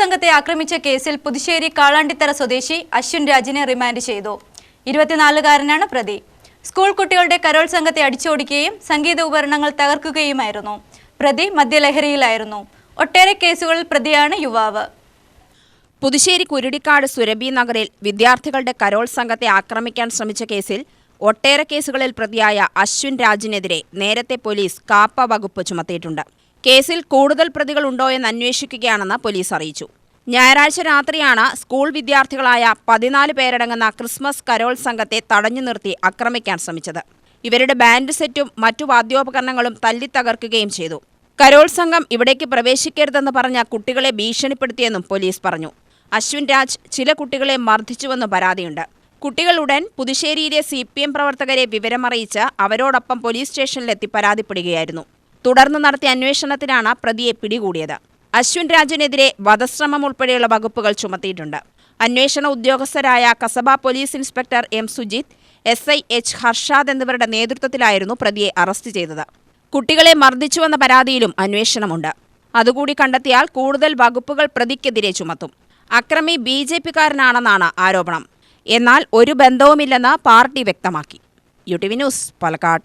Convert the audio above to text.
സംഘത്തെ ആക്രമിച്ച കേസിൽ പുതുശ്ശേരി കാളാണ്ടിത്തറ സ്വദേശി അശ്വിൻ രാജിനെ റിമാൻഡ് ചെയ്തു. ഇരുപത്തിനാലുകാരനാണ് പ്രതി. സ്കൂൾ കുട്ടികളുടെ കരോൾ സംഘത്തെ അടിച്ചോടിക്കുകയും സംഗീത ഉപകരണങ്ങൾ തകർക്കുകയുമായിരുന്നു. പ്രതി മദ്യലഹരിയിലായിരുന്നു. ഒട്ടേറെ കേസുകളിൽ പ്രതിയാണ് യുവാവ്. പുതുശ്ശേരി കുരുടിക്കാട് സുരഭി നഗറിൽ വിദ്യാർത്ഥികളുടെ കരോൾ സംഘത്തെ ആക്രമിക്കാൻ ശ്രമിച്ച കേസിൽ ഒട്ടേറെ കേസുകളിൽ പ്രതിയായ അശ്വിൻ രാജിനെതിരെ നേരത്തെ പോലീസ് കാപ്പ വകുപ്പ് ചുമത്തിയിട്ടുണ്ട്. കേസിൽ കൂടുതൽ പ്രതികൾ ഉണ്ടോയെന്ന് അന്വേഷിക്കുകയാണെന്ന് പോലീസ് അറിയിച്ചു. ഞായറാഴ്ച രാത്രിയാണ് സ്കൂൾ വിദ്യാർത്ഥികളായ പതിനാല് പേരടങ്ങുന്ന ക്രിസ്മസ് കരോൾ സംഘത്തെ തടഞ്ഞു നിർത്തി ആക്രമിക്കാൻ ശ്രമിച്ചത്. ഇവരുടെ ബാൻഡ് സെറ്റും മറ്റു വാദ്യോപകരണങ്ങളും തല്ലിത്തകർക്കുകയും ചെയ്തു. കരോൾ സംഘം ഇവിടേക്ക് പ്രവേശിക്കരുതെന്ന് പറഞ്ഞ കുട്ടികളെ ഭീഷണിപ്പെടുത്തിയെന്നും പോലീസ് പറഞ്ഞു. അശ്വിൻ രാജ് ചില കുട്ടികളെ മർദ്ദിച്ചുവെന്നും പരാതിയുണ്ട്. കുട്ടികൾ ഉടൻ പുതുശ്ശേരിയിലെ സി പി എം പ്രവർത്തകരെ വിവരമറിയിച്ച് അവരോടൊപ്പം പോലീസ് സ്റ്റേഷനിലെത്തി പരാതിപ്പെടുകയായിരുന്നു. തുടർന്ന് നടത്തിയ അന്വേഷണത്തിലാണ് പ്രതിയെ പിടികൂടിയത്. അശ്വിൻ രാജിനെതിരെ വധശ്രമം ഉൾപ്പെടെയുള്ള വകുപ്പുകൾ ചുമത്തിയിട്ടുണ്ട്. അന്വേഷണ ഉദ്യോഗസ്ഥരായ Kasaba police inspector M Sujith S I H Harshad എന്നിവരുടെ നേതൃത്വത്തിലായിരുന്നു പ്രതിയെ അറസ്റ്റ് ചെയ്തത്. കുട്ടികളെ മർദ്ദിച്ചുവെന്ന പരാതിയിലും അന്വേഷണമുണ്ട്. അതുകൂടി കണ്ടെത്തിയാൽ കൂടുതൽ വകുപ്പുകൾ പ്രതിക്കെതിരെ ചുമത്തും. അക്രമി ബി ജെ പിക്കാരനാണെന്നാണ് ആരോപണം. എന്നാൽ ഒരു ബന്ധവുമില്ലെന്ന് പാർട്ടി വ്യക്തമാക്കി. U T V news Palakkad.